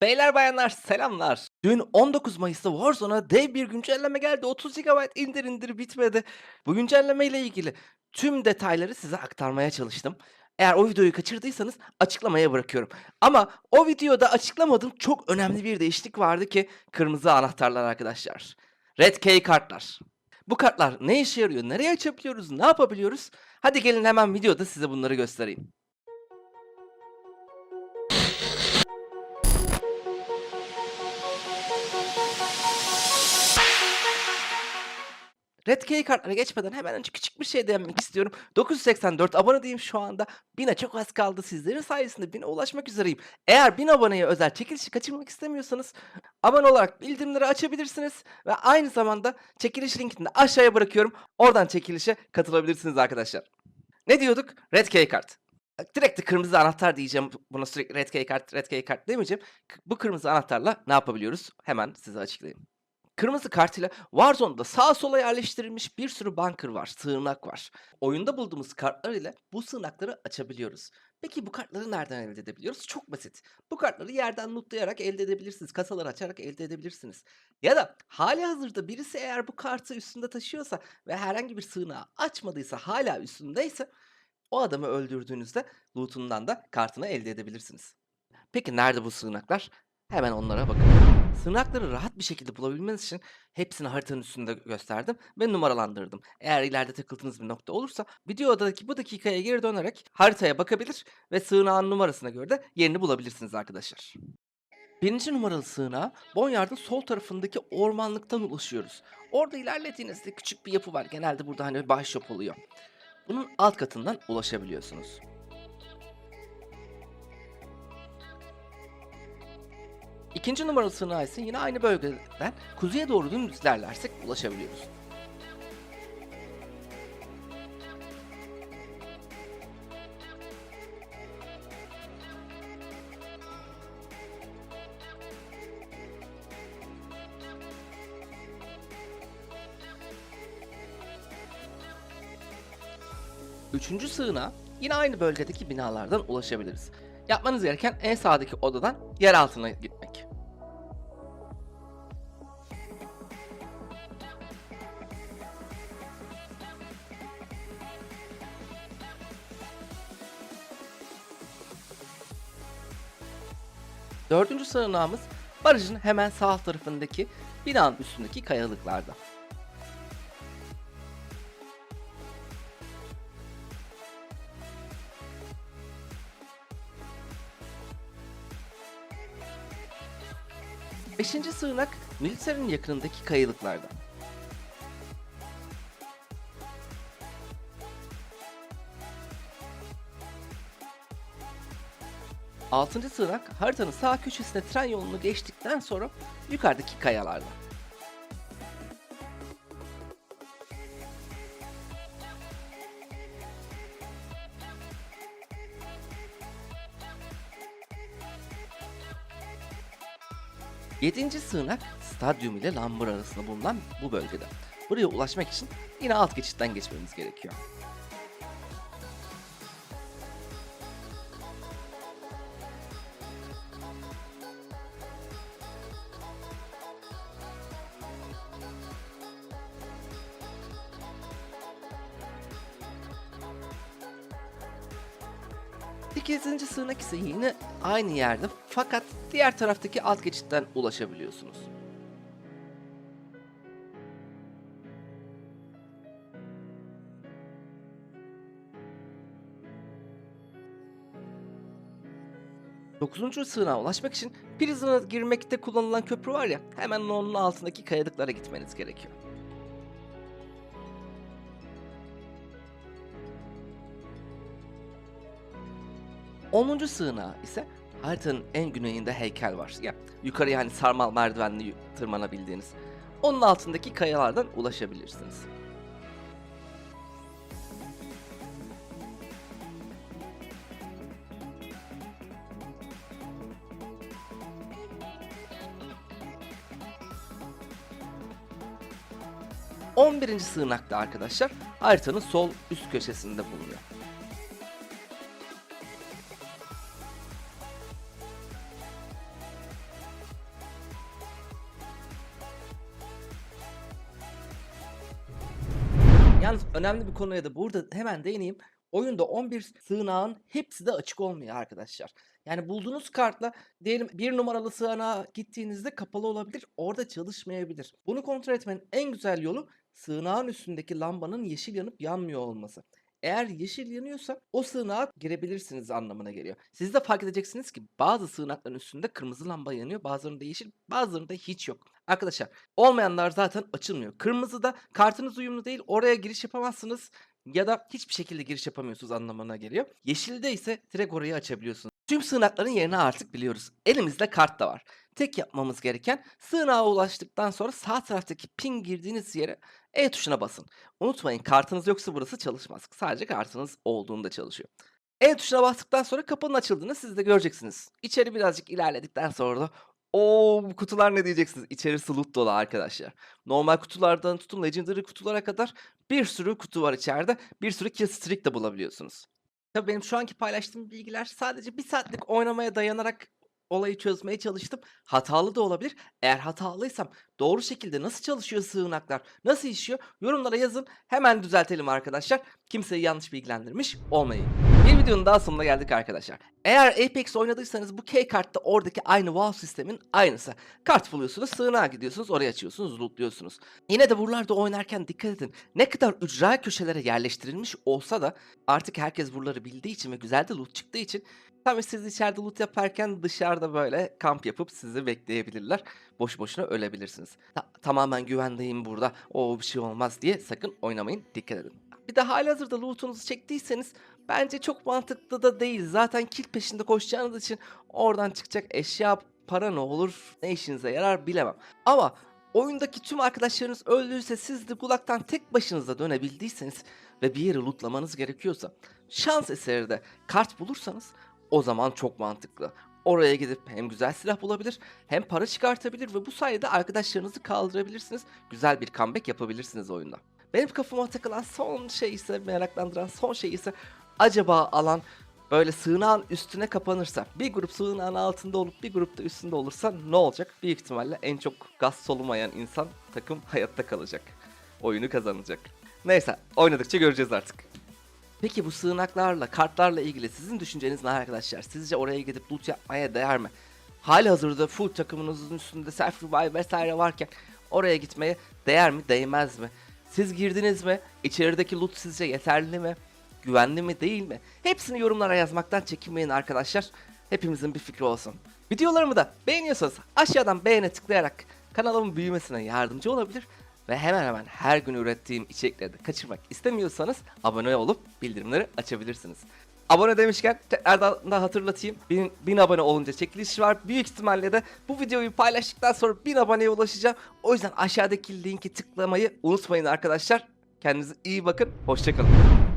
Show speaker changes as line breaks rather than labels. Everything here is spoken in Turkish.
Beyler bayanlar selamlar. Dün 19 Mayıs'ta Warzone'a dev bir güncelleme geldi. 30 GB indir indir bitmedi. Bu güncelleme ile ilgili tüm detayları size aktarmaya çalıştım. Eğer o videoyu kaçırdıysanız açıklamaya bırakıyorum. Ama o videoda açıklamadığım çok önemli bir değişiklik vardı ki kırmızı anahtarlar arkadaşlar. Red Key kartlar. Bu kartlar ne işe yarıyor, nereye açabiliyoruz, ne yapabiliyoruz? Hadi gelin hemen videoda size bunları göstereyim. Red Key kartlara geçmeden hemen önce küçük bir şey değinmek istiyorum. 984 abone diyeyim şu anda. 1000'e çok az kaldı. Sizlerin sayesinde 1000'e ulaşmak üzereyim. Eğer 1000 aboneye özel çekilişi kaçırmak istemiyorsanız abone olarak bildirimleri açabilirsiniz. Ve aynı zamanda çekiliş linkini de aşağıya bırakıyorum. Oradan çekilişe katılabilirsiniz arkadaşlar. Ne diyorduk? Red Key kart. Direkt de kırmızı anahtar diyeceğim. Buna sürekli Red Key kart, Red Key kart demeyeceğim. Bu kırmızı anahtarla ne yapabiliyoruz? Hemen size açıklayayım. Kırmızı kart ile Warzone'da sağa sola yerleştirilmiş bir sürü bunker var, sığınak var. Oyunda bulduğumuz kartlar ile bu sığınakları açabiliyoruz. Peki bu kartları nereden elde edebiliyoruz? Çok basit. Bu kartları yerden lootlayarak elde edebilirsiniz. Kasaları açarak elde edebilirsiniz. Ya da hali hazırda birisi eğer bu kartı üstünde taşıyorsa ve herhangi bir sığınağı açmadıysa hala üstündeyse o adamı öldürdüğünüzde lootundan da kartını elde edebilirsiniz. Peki nerede bu sığınaklar? Hemen onlara bakın. Sığınakları rahat bir şekilde bulabilmeniz için hepsini haritanın üstünde gösterdim ve numaralandırdım. Eğer ileride takıldığınız bir nokta olursa videodaki bu dakikaya geri dönerek haritaya bakabilir ve sığınağın numarasına göre de yerini bulabilirsiniz arkadaşlar. Birinci numaralı sığınağa Bonyard'ın sol tarafındaki ormanlıktan ulaşıyoruz. Orada ilerlediğinizde küçük bir yapı var. Genelde burada hani shop oluyor. Bunun alt katından ulaşabiliyorsunuz. İkinci numaralı sığınağa ise yine aynı bölgeden kuzeye doğru dümdüz ilerlersek ulaşabiliyoruz. Üçüncü sığınağa yine aynı bölgedeki binalardan ulaşabiliriz. Yapmanız gereken en sağdaki odadan yer altına Dördüncü sığınağımız barajın hemen sağ tarafındaki binanın üstündeki kayalıklarda. Beşinci sığınak Militer'in yakınındaki kayalıklarda. Altıncı sığınak haritanın sağ köşesine tren yolunu geçtikten sonra yukarıdaki kayalarda. Yedinci sığınak stadyum ile Lambur arasında bulunan bu bölgede. Buraya ulaşmak için yine alt geçitten geçmemiz gerekiyor. Sekizinci sığınak ise yine aynı yerde fakat diğer taraftaki alt geçitten ulaşabiliyorsunuz. Dokuzuncu sığınağa ulaşmak için Prison'a girmekte kullanılan köprü var ya hemen onun altındaki kayalıklara gitmeniz gerekiyor. Onuncu sığınağa ise haritanın en güneyinde heykel var. Ya yukarıya hani sarmal merdivenle yu- tırmanabildiğiniz. Onun altındaki kayalardan ulaşabilirsiniz. On birinci sığınakta arkadaşlar haritanın sol üst köşesinde bulunuyor. Yalnız önemli bir konuya da burada hemen değineyim. Oyunda 11 sığınağın hepsi de açık olmuyor arkadaşlar. Yani bulduğunuz kartla diyelim bir numaralı sığınağa gittiğinizde kapalı olabilir, orada çalışmayabilir. Bunu kontrol etmenin en güzel yolu sığınağın üstündeki lambanın yeşil yanıp yanmıyor olması. Eğer yeşil yanıyorsa o sığınağa girebilirsiniz anlamına geliyor. Siz de fark edeceksiniz ki bazı sığınakların üstünde kırmızı lamba yanıyor, bazılarında yeşil, bazılarında hiç yok. Arkadaşlar olmayanlar zaten açılmıyor. Kırmızıda kartınız uyumlu değil, oraya giriş yapamazsınız ya da hiçbir şekilde giriş yapamıyorsunuz anlamına geliyor. Yeşilde ise direkt orayı açabiliyorsunuz. Tüm sığınakların yerini artık biliyoruz. Elimizde kart da var. Tek yapmamız gereken sığınağa ulaştıktan sonra sağ taraftaki pin girdiğiniz yere E tuşuna basın. Unutmayın kartınız yoksa burası çalışmaz. Sadece kartınız olduğunda çalışıyor. E tuşuna bastıktan sonra kapının açıldığını siz de göreceksiniz. İçeri birazcık ilerledikten sonra da o kutular ne diyeceksiniz? İçerisi loot dolu arkadaşlar. Normal kutulardan tutun legendary kutulara kadar bir sürü kutu var içeride. Bir sürü kill streak de bulabiliyorsunuz. Tabii benim şu anki paylaştığım bilgiler sadece bir saatlik oynamaya dayanarak olayı çözmeye çalıştım. Hatalı da olabilir. Eğer hatalıysam doğru şekilde nasıl çalışıyor sığınaklar, nasıl işiyor yorumlara yazın. Hemen düzeltelim arkadaşlar. Kimseyi yanlış bilgilendirmiş olmayın. Bir videonun daha sonuna geldik arkadaşlar. Eğer Apex oynadıysanız bu K kartta oradaki aynı WoW sistemin aynısı. Kart buluyorsunuz, sığınağa gidiyorsunuz, oraya açıyorsunuz, lootluyorsunuz. Yine de buralarda oynarken dikkat edin. Ne kadar ücra köşelere yerleştirilmiş olsa da artık herkes buraları bildiği için ve güzel de loot çıktığı için Tabii siz içeride loot yaparken dışarıda böyle kamp yapıp sizi bekleyebilirler. Boş boşuna ölebilirsiniz. Ta- tamamen güvendeyim burada. O bir şey olmaz diye sakın oynamayın. Dikkat edin. Bir de halihazırda lootunuzu çektiyseniz bence çok mantıklı da değil. Zaten kill peşinde koşacağınız için oradan çıkacak eşya para ne olur ne işinize yarar bilemem. Ama oyundaki tüm arkadaşlarınız öldüyse siz de kulaktan tek başınıza dönebildiyseniz ve bir yeri lootlamanız gerekiyorsa şans eseri de kart bulursanız o zaman çok mantıklı. Oraya gidip hem güzel silah bulabilir hem para çıkartabilir ve bu sayede arkadaşlarınızı kaldırabilirsiniz. Güzel bir comeback yapabilirsiniz oyunda. Benim kafama takılan son şey ise meraklandıran son şey ise acaba alan böyle sığınağın üstüne kapanırsa bir grup sığınağın altında olup bir grup da üstünde olursa ne olacak? Büyük ihtimalle en çok gaz solumayan insan takım hayatta kalacak. Oyunu kazanacak. Neyse oynadıkça göreceğiz artık. Peki bu sığınaklarla, kartlarla ilgili sizin düşünceniz ne arkadaşlar? Sizce oraya gidip loot yapmaya değer mi? Hali hazırda full takımınızın üstünde self revive vesaire varken oraya gitmeye değer mi, değmez mi? Siz girdiniz mi? İçerideki loot sizce yeterli mi? Güvenli mi, değil mi? Hepsini yorumlara yazmaktan çekinmeyin arkadaşlar. Hepimizin bir fikri olsun. Videolarımı da beğeniyorsanız aşağıdan beğene tıklayarak kanalımın büyümesine yardımcı olabilir ve hemen hemen her gün ürettiğim içerikleri de kaçırmak istemiyorsanız abone olup bildirimleri açabilirsiniz. Abone demişken tekrardan da hatırlatayım. 1000, 1000 abone olunca çekiliş var. Büyük ihtimalle de bu videoyu paylaştıktan sonra 1000 aboneye ulaşacağım. O yüzden aşağıdaki linki tıklamayı unutmayın arkadaşlar. Kendinize iyi bakın. Hoşçakalın.